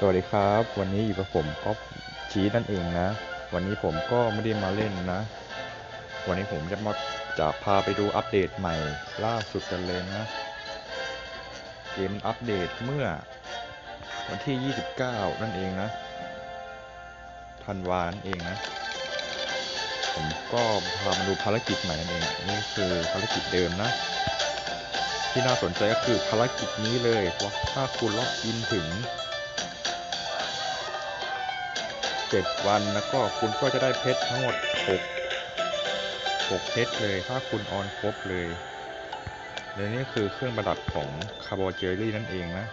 สวัสดีครับ วันนี้อยู่กับผมก๊อฟชีนั่นเองนะ วันนี้ผมก็ไม่ได้มาเล่นนะ วันนี้ผมจะมาจะพาไปดูอัปเดตใหม่ล่าสุดกันเลยนะ เกมอัปเดตเมื่อ วันที่ 29 นั่นเองนะธันวานั่นเองนะ ผมก็พามาดูภารกิจใหม่นั่นเองนี่คือภารกิจเดิมนะ ที่น่าสนใจก็คือภารกิจนี้เลยว่าถ้าคุณล็อกอินถึง 7 วันแล้วก็คุณก็จะได้เพชรทั้งหมด 6 6 เพชรเลยถ้าคุณออนครบเลยและนี่คือเครื่องประดับของคาร์บอเจอรี่นั่นเองนะ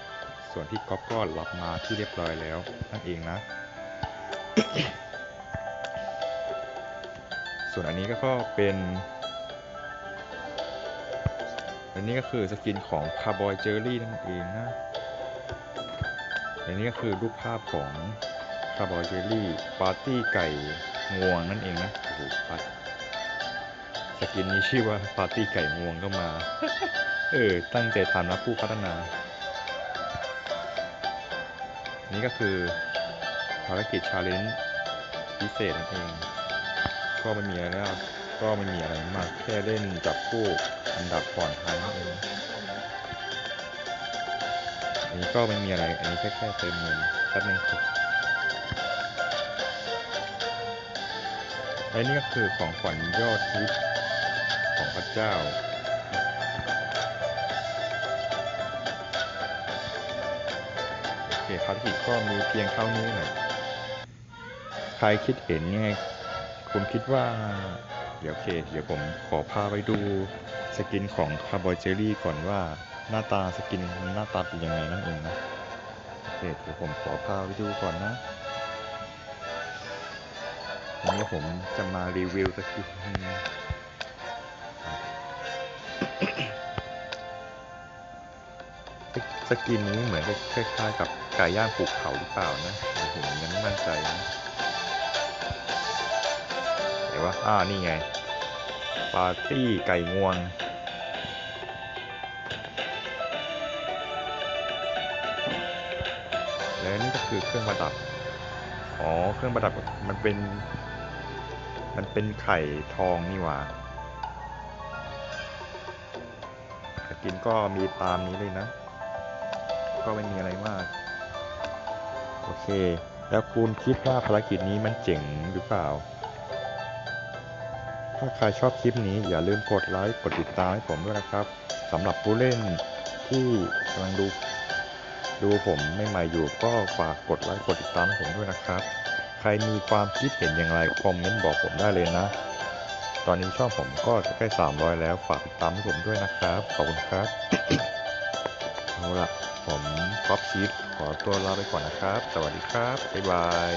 ส่วนที่ก๊อฟก็รับมาที่เรียบร้อยแล้วนั่นเองนะ ส่วนอันนี้ก็เป็นอันนี้ก็คือสกินของคาร์บอยเจอรี่นั่นเองนะอันนี้ก็คือรูปภาพของ คาร์บอยเจอรี่ ปาร์ตี้ไก่งวงนั่นเองนะโอ้โหปัดสกินนี้ชื่อว่าปาร์ตี้ไก่งวงก็มา เออ ตั้งใจทำนะผู้พัฒนา นี่ก็คือภารกิจชาเลนจ์พิเศษนั่นเอง ก็ไม่มีอะไรแล้ว ก็ไม่มีอะไรมาก แค่เล่นจับคู่อันดับก่อนท้ายนั่นเองอันนี้ก็ไม่มีอะไร อันนี้แค่แค่เติมเงินแป๊บนึงครับ และนี่ก็คือของขวัญยอดฮิตของพระเจ้า โอเคภารกิจก็มีเพียงเท่านี้แหละใครคิดเห็นยังไงคุณคิดว่า เดี๋ยวโอเค เดี๋ยวผมขอพาไปดูสกินของคาร์บอยเจอรี่ก่อนว่าหน้าตาสกินหน้าตาเป็นยังไงนั่นเองนะโอเคเดี๋ยวผมขอพาไปดูก่อนนะ วันนี้ผมจะมารีวิวสกินสกินนี้เหมือนคล้ายๆกับไก่ย่างภูเขาหรือเปล่านะผมยังไม่มั่นใจนะเดี๋ยวว่าอ่านี่ไง ปาร์ตี้ไก่งวง และนี่ก็คือเครื่องประดับ อ๋อ เครื่องประดับมันเป็น มันเป็นไข่ทองนี่หว่าสกินก็มีตามนี้เลยนะ ก็ไม่มีอะไรมาก โอเค แล้วคุณคิดว่าภารกิจนี้มันเจ๋งหรือเปล่า ถ้าใครชอบคลิปนี้อย่าลืมกดไลค์ กดติดตามให้ผมด้วยนะครับสำหรับผู้เล่นที่กำลังดูดูผมไม่ใหม่อยู่ก็ฝากกดไลค์กดติดตามให้ผมด้วยนะครับ ครมีความคิดเห็นอย่างไรคอมเมนต์บอกผมได้เลยนะ ตอนนี้ช่องผมก็จะใกล้ 300 แล้ว ฝากติดตามให้ผมด้วยนะครับ ขอบคุณครับ เอาละผมก๊อฟชีตขอตัวลาไปก่อนนะครับ สวัสดีครับ บ๊ายบาย